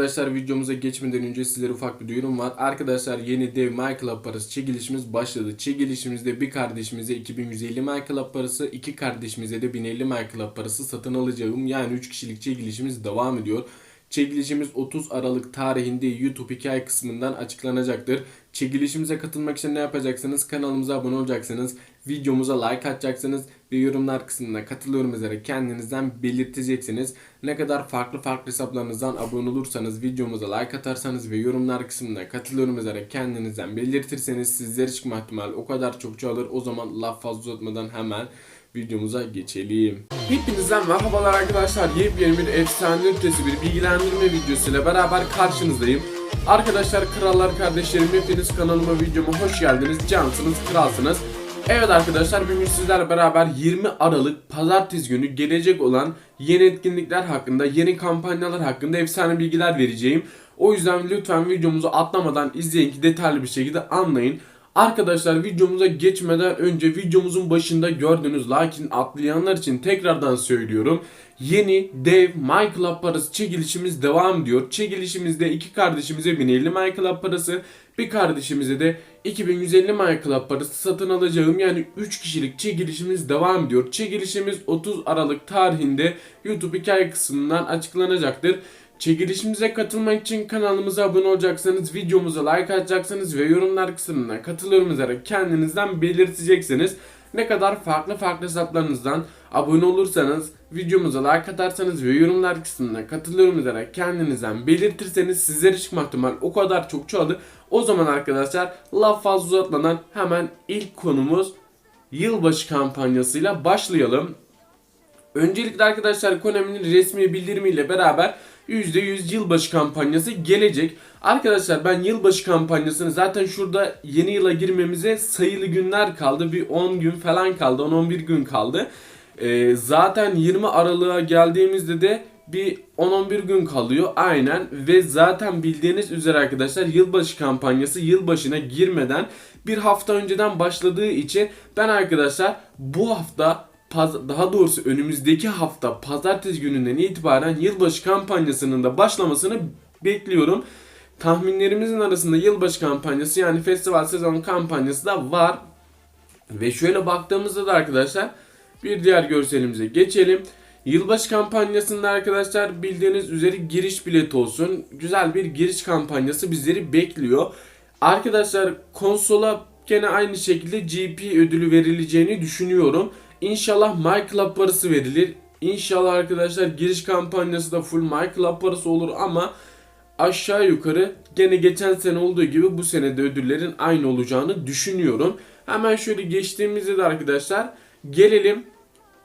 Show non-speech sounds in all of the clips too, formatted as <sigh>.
Arkadaşlar videomuza geçmeden önce sizlere ufak bir duyurum var. Arkadaşlar yeni dev MyClub parası çekilişimiz başladı. Çekilişimizde bir kardeşimize 2150 MyClub parası, iki kardeşimize de 1050 MyClub parası satın alacağım. Yani 3 kişilik çekilişimiz devam ediyor. Çekilişimiz 30 Aralık tarihinde YouTube hikaye kısmından açıklanacaktır. Çekilişimize katılmak için ne yapacaksınız? Kanalımıza abone olacaksınız. Videomuza like atacaksınız ve yorumlar kısmına katılıyorum üzere kendinizden belirteceksiniz. Ne kadar farklı farklı hesaplarınızdan abone olursanız, videomuza like atarsanız ve yorumlar kısmına katılıyorum üzere kendinizden belirtirseniz sizlere çıkma ihtimali o kadar çok çoğalır. O zaman laf fazla uzatmadan hemen videomuza geçelim. Hepinizden merhabalar arkadaşlar. Yepyeni bir efsane ötesi bir bilgilendirme videosuyla beraber karşınızdayım. Arkadaşlar krallar kardeşlerim hepiniz kanalıma videoma hoş geldiniz. Cansınız, kralsınız. Evet arkadaşlar bugün sizlerle beraber 20 Aralık pazartesi günü gelecek olan yeni etkinlikler hakkında, yeni kampanyalar hakkında efsane bilgiler vereceğim. O yüzden lütfen videomuzu atlamadan izleyin ki detaylı bir şekilde anlayın. Arkadaşlar videomuza geçmeden önce videomuzun başında gördüğünüz lakin atlayanlar için tekrardan söylüyorum. Yeni dev My Club parası çekilişimiz devam ediyor. Çekilişimizde iki kardeşimize 1050 My Club parası, bir kardeşimize de 2150 My Club parası satın alacağım. Yani 3 kişilik çekilişimiz devam ediyor. Çekilişimiz 30 Aralık tarihinde YouTube hikaye kısmından açıklanacaktır. Çekilişimize katılmak için kanalımıza abone olacaksınız, videomuza like atacaksınız ve yorumlar kısmına katılıyorum üzere kendinizden belirteceksiniz. Ne kadar farklı farklı hesaplarınızdan abone olursanız, videomuza like atarsanız ve yorumlar kısmına katılıyorum üzere kendinizden belirtirseniz sizlere çıkma ihtimal o kadar çok çoğalır. O zaman arkadaşlar laf fazla uzatmadan hemen ilk konumuz yılbaşı kampanyasıyla başlayalım. Öncelikle arkadaşlar Konami'nin resmi bildirimiyle beraber %100 yılbaşı kampanyası gelecek. Arkadaşlar ben yılbaşı kampanyasını zaten şurada yeni yıla girmemize sayılı günler kaldı. Bir 10 gün falan kaldı. 10-11 gün kaldı. Ee, zaten 20 Aralık'a geldiğimizde de bir 10-11 gün kalıyor aynen ve zaten bildiğiniz üzere arkadaşlar yılbaşı kampanyası yılbaşına girmeden bir hafta önceden başladığı için ben arkadaşlar bu hafta paz- daha doğrusu önümüzdeki hafta pazartesi gününden itibaren yılbaşı kampanyasının da başlamasını bekliyorum. Tahminlerimizin arasında yılbaşı kampanyası yani festival sezon kampanyası da var. Ve şöyle baktığımızda da arkadaşlar bir diğer görselimize geçelim. Yılbaşı kampanyasında arkadaşlar bildiğiniz üzere giriş bileti olsun. Güzel bir giriş kampanyası bizleri bekliyor. Arkadaşlar konsola gene aynı şekilde GP ödülü verileceğini düşünüyorum. İnşallah My Club parası verilir. İnşallah arkadaşlar giriş kampanyası da full My Club parası olur ama aşağı yukarı gene geçen sene olduğu gibi bu sene de ödüllerin aynı olacağını düşünüyorum. Hemen şöyle geçtiğimizde de arkadaşlar gelelim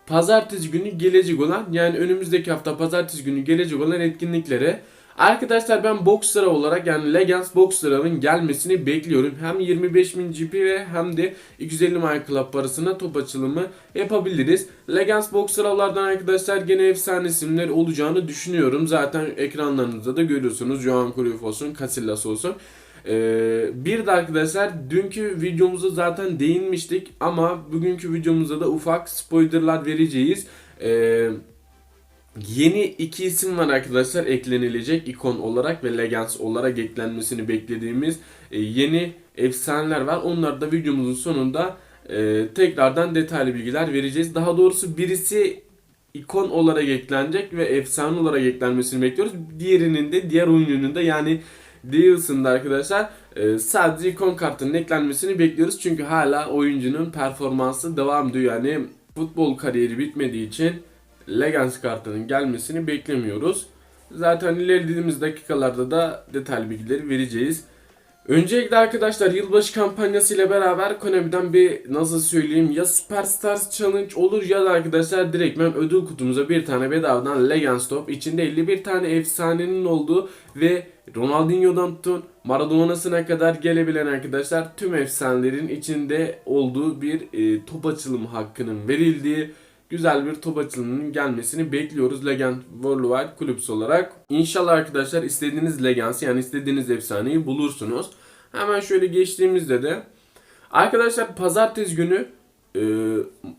pazartesi günü gelecek olan yani önümüzdeki hafta pazartesi günü gelecek olan etkinliklere. Arkadaşlar ben Boxer'a olarak yani Legends Boxer'ın gelmesini bekliyorum. Hem 25.000 GP ve hem de 250 My Club parasına top açılımı yapabiliriz. Legends Boxer'lardan arkadaşlar gene efsane isimler olacağını düşünüyorum. Zaten ekranlarınızda da görüyorsunuz. Johan Cruyff olsun, Casillas olsun. Ee, bir de arkadaşlar dünkü videomuzda zaten değinmiştik ama bugünkü videomuzda da ufak spoilerlar vereceğiz. Ee, yeni iki isim var arkadaşlar eklenilecek ikon olarak ve Legends olarak eklenmesini beklediğimiz e, yeni efsaneler var. Onları da videomuzun sonunda e, tekrardan detaylı bilgiler vereceğiz. Daha doğrusu birisi ikon olarak eklenecek ve efsane olarak eklenmesini bekliyoruz. Diğerinin de diğer oyuncunun da yani Deals'ın arkadaşlar e, sadece ikon kartının eklenmesini bekliyoruz. Çünkü hala oyuncunun performansı devam ediyor. Yani futbol kariyeri bitmediği için Legends kartının gelmesini beklemiyoruz. Zaten ilerlediğimiz dakikalarda da detaylı bilgileri vereceğiz. Öncelikle arkadaşlar yılbaşı kampanyası ile beraber Konami'den bir nasıl söyleyeyim ya Superstars Challenge olur ya da arkadaşlar direktmen ödül kutumuza bir tane bedavadan Legends Top içinde 51 tane efsanenin olduğu ve Ronaldinho'dan tutun Maradona'sına kadar gelebilen arkadaşlar tüm efsanelerin içinde olduğu bir e, top açılımı hakkının verildiği güzel bir top açılımının gelmesini bekliyoruz Legend Worldwide Clubs olarak. İnşallah arkadaşlar istediğiniz Legends yani istediğiniz efsaneyi bulursunuz. Hemen şöyle geçtiğimizde de arkadaşlar pazartesi günü e,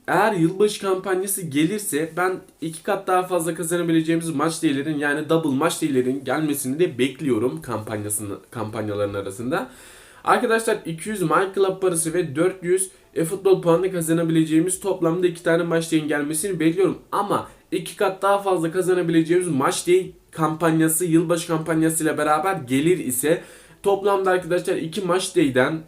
eğer yılbaşı kampanyası gelirse ben iki kat daha fazla kazanabileceğimiz maç değerlerin yani double maç değerlerin gelmesini de bekliyorum kampanyasını kampanyaların arasında. Arkadaşlar 200 My parası ve 400 e-futbol puanı kazanabileceğimiz toplamda iki tane maç değerin gelmesini bekliyorum. Ama iki kat daha fazla kazanabileceğimiz maç değer kampanyası yılbaşı kampanyası ile beraber gelir ise toplamda arkadaşlar iki maç değden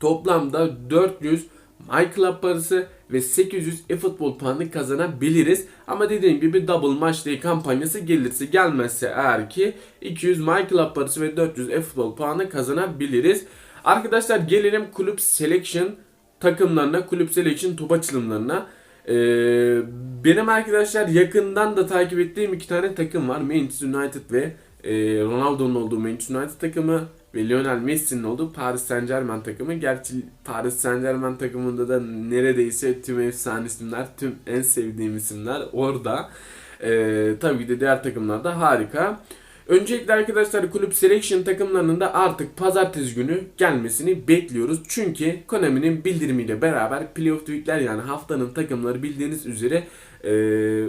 toplamda 400 My parası ve 800 e-futbol puanı kazanabiliriz. Ama dediğim gibi double match day kampanyası gelirse gelmezse eğer ki 200 My Club parası ve 400 e-futbol puanı kazanabiliriz. Arkadaşlar gelelim kulüp selection takımlarına, kulüp selection top açılımlarına. Ee, benim arkadaşlar yakından da takip ettiğim iki tane takım var. Manchester United ve e, Ronaldo'nun olduğu Manchester United takımı ve Lionel Messi'nin olduğu Paris Saint Germain takımı. Gerçi Paris Saint Germain takımında da neredeyse tüm efsane isimler, tüm en sevdiğim isimler orada. Ee, tabii de diğer takımlar da harika. Öncelikle arkadaşlar kulüp selection takımlarının da artık pazartesi günü gelmesini bekliyoruz. Çünkü Konami'nin bildirimiyle beraber playoff tweetler yani haftanın takımları bildiğiniz üzere ee,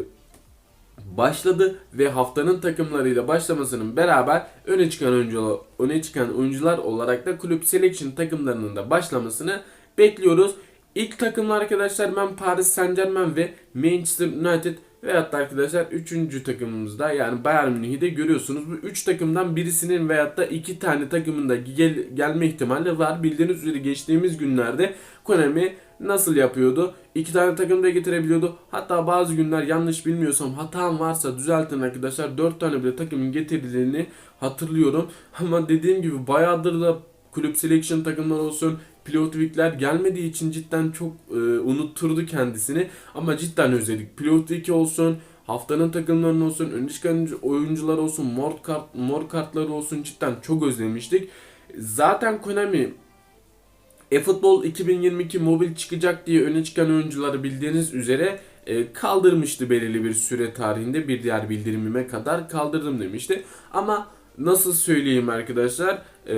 başladı ve haftanın takımlarıyla başlamasının beraber öne çıkan oyuncular öne çıkan oyuncular olarak da kulüp selection takımlarının da başlamasını bekliyoruz. İlk takımlar arkadaşlar ben Paris Saint Germain ve Manchester United veyahut da arkadaşlar 3. takımımızda yani Bayern Münih'i de görüyorsunuz. Bu 3 takımdan birisinin veyahut da 2 tane takımında gel, gelme ihtimali var. Bildiğiniz üzere geçtiğimiz günlerde Konami nasıl yapıyordu? İki tane takım da getirebiliyordu. Hatta bazı günler yanlış bilmiyorsam hatam varsa düzeltin arkadaşlar. Dört tane bile takımın getirdiğini hatırlıyorum. <laughs> Ama dediğim gibi bayağıdır da kulüp selection takımlar olsun pilot week'ler gelmediği için cidden çok e, unutturdu kendisini. Ama cidden özledik. Pilot week olsun, haftanın takımlarının olsun, ön çıkan oyuncular olsun, mor kart mor kartları olsun cidden çok özlemiştik. Zaten Konami eFootball 2022 mobil çıkacak diye öne çıkan oyuncuları bildiğiniz üzere e, kaldırmıştı belirli bir süre tarihinde bir diğer bildirimime kadar kaldırdım demişti. Ama nasıl söyleyeyim arkadaşlar e,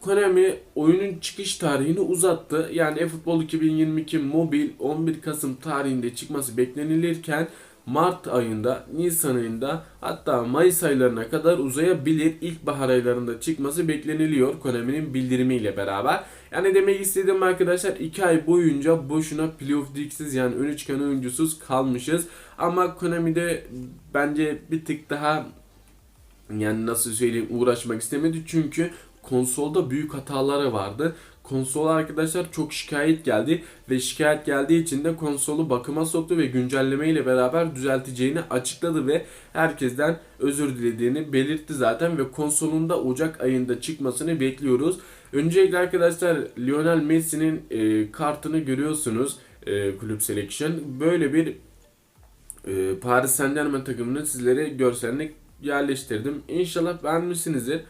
Konami oyunun çıkış tarihini uzattı. Yani eFootball 2022 mobil 11 Kasım tarihinde çıkması beklenilirken Mart ayında, Nisan ayında hatta Mayıs aylarına kadar uzayabilir. İlkbahar aylarında çıkması bekleniliyor Konami'nin bildirimiyle beraber. Yani demek istediğim arkadaşlar 2 ay boyunca boşuna playoff diksiz yani öne çıkan oyuncusuz kalmışız. Ama Konami'de bence bir tık daha yani nasıl söyleyeyim uğraşmak istemedi. Çünkü konsolda büyük hataları vardı. Konsola arkadaşlar çok şikayet geldi ve şikayet geldiği için de konsolu bakıma soktu ve güncelleme ile beraber düzelteceğini açıkladı ve herkesten özür dilediğini belirtti zaten ve konsolunda Ocak ayında çıkmasını bekliyoruz. Öncelikle arkadaşlar Lionel Messi'nin e, kartını görüyorsunuz e, kulüp selection. Böyle bir e, Paris Saint Germain takımını sizlere görselini yerleştirdim. İnşallah beğenmişsinizdir.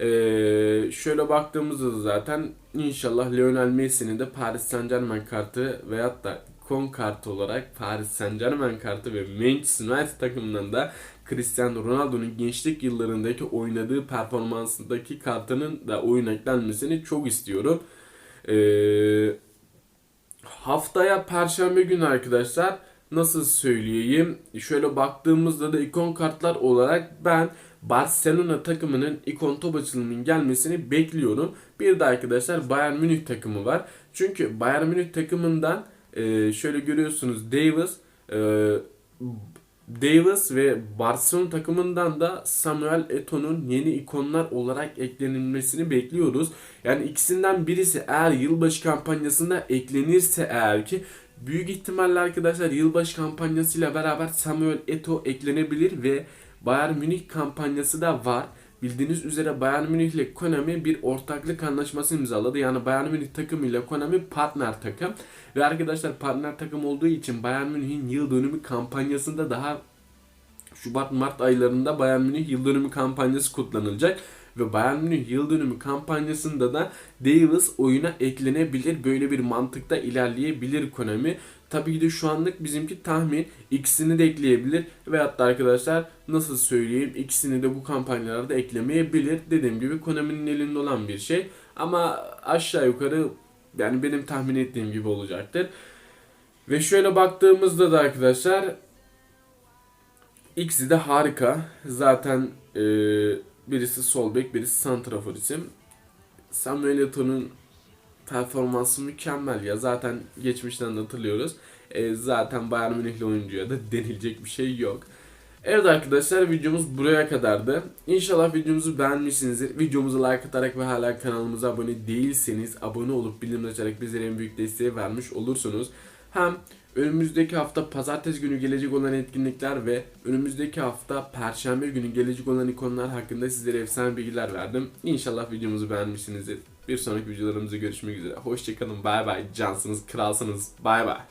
Ee, şöyle baktığımızda da zaten inşallah Lionel Messi'nin de Paris Saint Germain kartı veyahut da kon kartı olarak Paris Saint Germain kartı ve Manchester United takımından da Cristiano Ronaldo'nun gençlik yıllarındaki oynadığı performansındaki kartının da oyun eklenmesini çok istiyorum. Ee, haftaya Perşembe günü arkadaşlar nasıl söyleyeyim şöyle baktığımızda da ikon kartlar olarak ben Barcelona takımının ikon top açılımının gelmesini bekliyorum. Bir de arkadaşlar Bayern Münih takımı var. Çünkü Bayern Münih takımından e, şöyle görüyorsunuz Davis e, Davis ve Barcelona takımından da Samuel Eto'nun yeni ikonlar olarak eklenilmesini bekliyoruz. Yani ikisinden birisi eğer yılbaşı kampanyasında eklenirse eğer ki büyük ihtimalle arkadaşlar yılbaşı kampanyasıyla beraber Samuel Eto eklenebilir ve Bayern Münih kampanyası da var. Bildiğiniz üzere Bayern Münih ile Konami bir ortaklık anlaşması imzaladı. Yani Bayern Münih takımı ile Konami partner takım. Ve arkadaşlar partner takım olduğu için Bayern Münih'in yıl dönümü kampanyasında daha Şubat-Mart aylarında Bayern Münih yıl dönümü kampanyası kutlanılacak. Ve Bayern Münih yıl dönümü kampanyasında da Davis oyuna eklenebilir. Böyle bir mantıkta ilerleyebilir Konami. Tabii ki de şu anlık bizimki tahmin. ikisini de ekleyebilir. Veyahut da arkadaşlar nasıl söyleyeyim ikisini de bu kampanyalarda eklemeyebilir. Dediğim gibi Konami'nin elinde olan bir şey. Ama aşağı yukarı yani benim tahmin ettiğim gibi olacaktır. Ve şöyle baktığımızda da arkadaşlar ikisi de harika. Zaten e, birisi sol bek, birisi santrafor isim. Samuel Eto'nun performansı mükemmel ya. Zaten geçmişten hatırlıyoruz. E, zaten Bayern Münihli oyuncuya da <laughs> denilecek bir şey yok. Evet arkadaşlar videomuz buraya kadardı. İnşallah videomuzu beğenmişsinizdir. Videomuzu like atarak ve hala kanalımıza abone değilseniz abone olup bildirim açarak bizlere en büyük desteği vermiş olursunuz. Hem önümüzdeki hafta pazartesi günü gelecek olan etkinlikler ve önümüzdeki hafta perşembe günü gelecek olan ikonlar hakkında sizlere efsane bilgiler verdim. İnşallah videomuzu beğenmişsinizdir. Bir sonraki videolarımızda görüşmek üzere. Hoşçakalın. Bay bay. Cansınız, kralsınız. Bay bay.